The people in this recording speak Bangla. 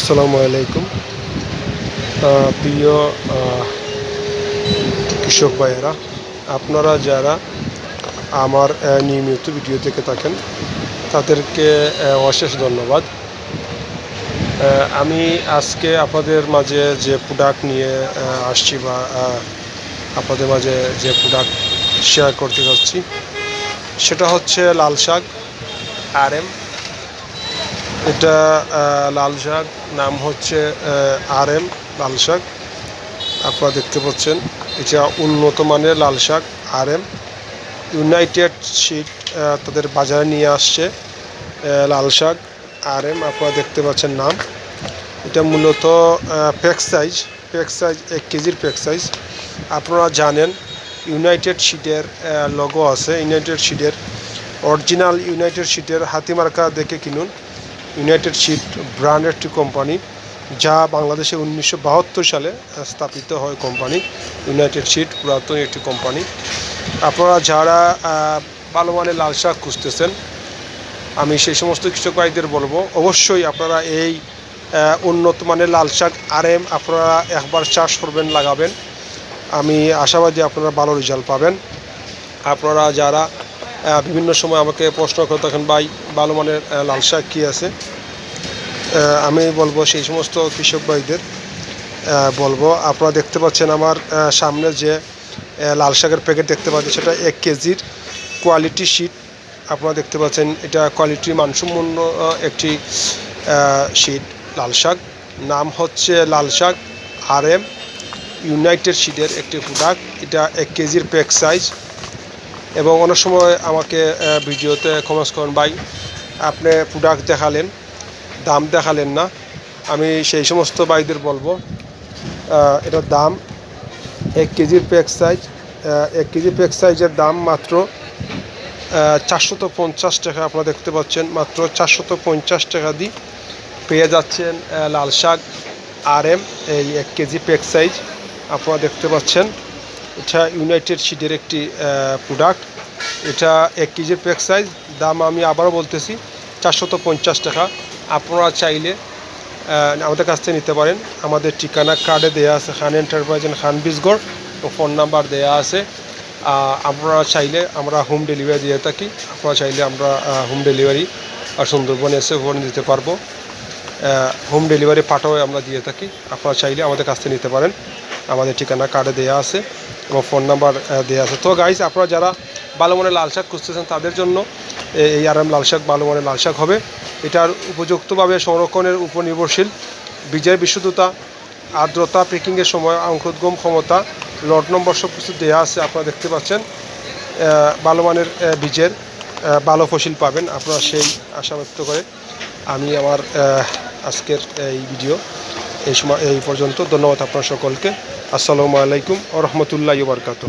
আসসালামু আলাইকুম। প্রিয় কৃষক ভাইয়েরা, আপনারা যারা আমার নিয়মিত ভিডিও দেখে থাকেন, তাদেরকে অশেষ ধন্যবাদ। আমি আজকে আপনাদের মাঝে যে প্রোডাক্ট নিয়ে আসছি বা আপনাদের মাঝে যে প্রোডাক্ট শেয়ার করতে যাচ্ছি, সেটা হচ্ছে লাল শাক আর এম এটা লাল শাক নাম হচ্ছে আর এম লাল শাক আপনারা দেখতে পাচ্ছেন, এটা উন্নত মানের লাল শাক আর এম ইউনাইটেড সিড তাদের বাজারে নিয়ে আসছে লাল শাক আর এম আপনারা দেখতে পাচ্ছেন নাম। এটা মূলত প্যাক সাইজ প্যাক সাইজ, এক কেজির প্যাক সাইজ। আপনারা জানেন, ইউনাইটেড শিটের লগো আছে। ইউনাইটেড শিটের অরিজিনাল ইউনাইটেড শিটের হাতিমার্কা দেখে কিনুন। ইউনাইটেড শিট ব্র্যান্ড একটি কোম্পানি যা বাংলাদেশে উনিশশো বাহাত্তর সালে স্থাপিত হয় কোম্পানি ইউনাইটেড শিট পুরাতন একটি কোম্পানি আপনারা যারা ভালো মানের লাল শাক খুঁজতেছেন, আমি সেই সমস্ত কৃষক ভাইদের বলব, অবশ্যই আপনারা এই উন্নত মানের লাল শাক আর এম আপনারা একবার চাষ করবেন, লাগাবেন। আমি আশাবাদী আপনারা ভালো রেজাল্ট পাবেন। আপনারা যারা বিভিন্ন সময় আমাকে প্রশ্ন করে থাকেন, ভাই ভালো মানের লাল শাক কী আছে? আমি বলব সেই সমস্ত কৃষক ভাইদের বলব আপনারা দেখতে পাচ্ছেন আমার সামনে যে লাল শাকের প্যাকেট দেখতে পাচ্ছেন, সেটা এক কেজির কোয়ালিটি শিট আপনারা দেখতে পাচ্ছেন এটা কোয়ালিটি মানসম্পন্ন একটি শিট লাল শাক। নাম হচ্ছে লাল শাক আর এম ইউনাইটেড শিটের একটি প্রোডাক্ট এটা এক কেজির প্যাক সাইজ এবং অনেক সময় আমাকে ভিডিওতে কমেন্টস করেন, ভাই, আপনি প্রোডাক্ট দেখালেন, দাম দেখালেন না। আমি সেই সমস্ত ভাইদের বলব এটার দাম এক কেজির প্যাক সাইজ এক কেজি প্যাক সাইজের দাম মাত্র চারশত পঞ্চাশ টাকা আপনারা দেখতে পাচ্ছেন। মাত্র চারশত পঞ্চাশ টাকা দিয়ে পেয়ে যাচ্ছেন লাল শাক আর এম এই এক কেজি প্যাক সাইজ আপনারা দেখতে পাচ্ছেন। এটা ইউনাইটেড শিটের একটি প্রোডাক্ট এটা এক কেজির প্যাক সাইজ দাম আমি আবারও বলতেছি, চারশত পঞ্চাশ টাকা। আপনারা চাইলে আমাদের কাছ থেকে নিতে পারেন। আমাদের ঠিকানা কার্ডে দেওয়া আছে, খান এন্টারপ্রাইজ খান বিসগড় ও ফোন নাম্বার দেওয়া আছে। আপনারা চাইলে আমরা হোম ডেলিভারি দিয়ে থাকি। আপনারা চাইলে আমরা হোম ডেলিভারি আর সুন্দরবনে এসে ফোন দিতে পারব। হোম ডেলিভারি পাঠাও আমরা দিয়ে থাকি। আপনারা চাইলে আমাদের কাছ থেকে নিতে পারেন। আমাদের ঠিকানা কার্ডে দেওয়া আছে এবং ফোন নাম্বার দেওয়া আছে। তো গাইজ আপনারা যারা ভালো মনের লাল শাক খুঁজতেছেন, তাদের জন্য এই আরাম লাল শাক ভালো মনের লাল শাক হবে। এটার উপযুক্তভাবে সংরক্ষণের উপর নির্ভরশীল। বীজের বিশুদ্ধতা, আর্দ্রতা প্যাকিংয়ের সময়, অঙ্কুরোদ্গম ক্ষমতা লট নম্বর সব কিছু দেওয়া আছে, আপনারা দেখতে পাচ্ছেন। ভালো মানের বীজের ভালো ফসল পাবেন। আপনারা সেই আশা ব্যক্ত করে আমি আমার আজকের এই ভিডিও এই সময় এই পর্যন্ত ধন্যবাদ আপনার সকলকে। আসসালামু আলাইকুম ও রহমতুল্লাহ বারকাত